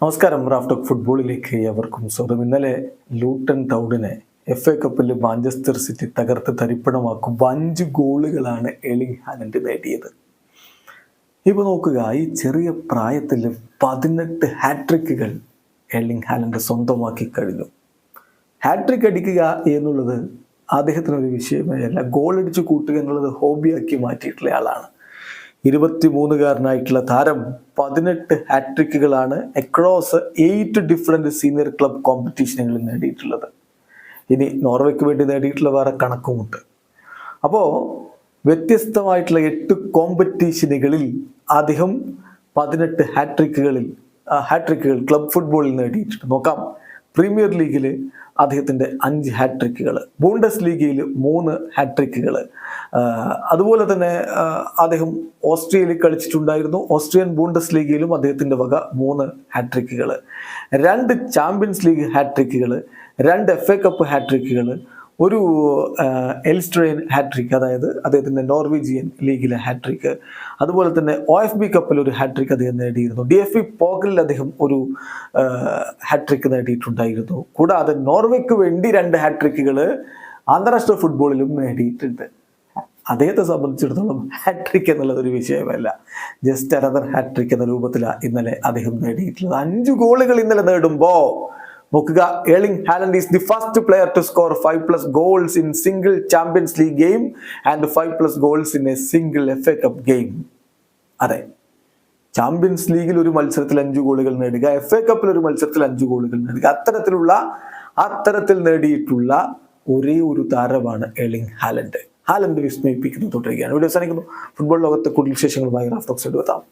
നമസ്കാരം റാഫ്റ്റോക് ഫുട്ബോളിലേക്ക് എവർക്കും സ്വാഗതം. ഇന്നലെ ലൂട്ടൺ ടൗണിനെ എഫ് എ കപ്പിൽ മാഞ്ചസ്റ്റർ സിറ്റി തകർത്ത് തരിപ്പണമാക്കും അഞ്ച് ഗോളുകളാണ് എളിങ് ഹാലൻഡ് നേടിയത്. ഇപ്പോൾ നോക്കുക ഈ ചെറിയ പ്രായത്തിൽ പതിനെട്ട് ഹാട്രിക്കുകൾ എളിങ് ഹാലൻഡ് സ്വന്തമാക്കി കഴിഞ്ഞു. ഹാട്രിക് അടിക്കുക എന്നുള്ളത് അദ്ദേഹത്തിനൊരു വിഷയമേ അല്ല ഗോൾ അടിച്ച് കൂട്ടുക എന്നുള്ളത് ഹോബിയാക്കി മാറ്റിയിട്ടുള്ള ആളാണ്. ഇരുപത്തിമൂന്നുകാരനായിട്ടുള്ള താരം പതിനെട്ട് ഹാട്രിക്കുകളാണ് across eight different senior club കോമ്പറ്റീഷനുകളിൽ നേടിയിട്ടുള്ളത്. ഇനി നോർവേക്ക് വേണ്ടി നേടിയിട്ടുള്ള വേറെ കണക്കുമുണ്ട്. അപ്പോൾ വ്യത്യസ്തമായിട്ടുള്ള എട്ട് കോമ്പറ്റീഷനുകളിൽ അദ്ദേഹം പതിനെട്ട് ഹാട്രിക്കുകളിൽ ഹാട്രിക്കുകൾ ക്ലബ് ഫുട്ബോളിൽ നേടിയിട്ടുണ്ട്. നോക്കാം. പ്രീമിയർ ലീഗിൽ അദ്ദേഹത്തിന്റെ അഞ്ച് ഹാട്രിക്കുകൾ ബോണ്ടസ് ലീഗിൽ മൂന്ന് ഹാട്രിക്കുകൾ അതുപോലെ തന്നെ അദ്ദേഹം ഓസ്ട്രിയയിൽ കളിച്ചിട്ടുണ്ടായിരുന്നു. ഓസ്ട്രിയൻ ബോണ്ടസ് ലീഗിലും അദ്ദേഹത്തിന്റെ വക മൂന്ന് ഹാട്രിക്കുകൾ രണ്ട് ചാമ്പ്യൻസ് ലീഗ് ഹാട്രിക്കുകൾ രണ്ട് എഫ് എ കപ്പ് ഹാട്രിക്കുകൾ ഒരു എൽസ്ട്രെയിൻ ഹാട്രിക് അതായത് അദ്ദേഹത്തിന്റെ നോർവീജിയൻ ലീഗിലെ ഹാട്രിക് അതുപോലെ തന്നെ ഒ എഫ് ബി കപ്പിൽ ഒരു ഹാട്രിക് അദ്ദേഹം നേടിയിരുന്നു. ഡി എഫ് ബി പോക്കലിൽ അദ്ദേഹം ഒരു ഹാട്രിക് നേടിയിട്ടുണ്ടായിരുന്നു. കൂടാതെ നോർവേക്ക് വേണ്ടി രണ്ട് ഹാട്രിക്കുകൾ അന്താരാഷ്ട്ര ഫുട്ബോളിലും നേടിയിട്ടുണ്ട്. അദ്ദേഹത്തെ സംബന്ധിച്ചിടത്തോളം ഹാട്രിക് എന്നുള്ളത് ഒരു വിഷയമല്ല. ജസ്റ്റ് അനദർ ഹാട്രിക് എന്ന രൂപത്തിലാണ് ഇന്നലെ അദ്ദേഹം നേടിയിട്ടുള്ളത്. അഞ്ച് ഗോളുകൾ ഇന്നലെ നേടുമ്പോൾ നോക്കുക. Erling Haaland is the first player to score five plus goals in single Champions League game and five plus goals in a single F A Cup game. അതെ. ചാമ്പ്യൻസ് ലീഗിൽ ഒരു മത്സരത്തിൽ അഞ്ച് ഗോളുകൾ നേടുക എഫ് എ കപ്പിൽ ഒരു മത്സരത്തിൽ അഞ്ച് ഗോളുകൾ നേടുക. അത്തരത്തിലുള്ള അത്തരത്തിൽ നേടിയിട്ടുള്ള ഒരേ ഒരു താരമാണ് എളിംഗ് ഹാലൻഡ്. ഹാലൻഡ് വിസ്മയിപ്പിക്കുന്നു തുടരുകയാണ്. വീഡിയോ അവസാനിക്കുന്നു. ഫുട്ബോൾ ലോകത്തെ കൂടുതൽ വിശേഷങ്ങളുമായി റാഫ്റ്റോക്സ് എടുത്താം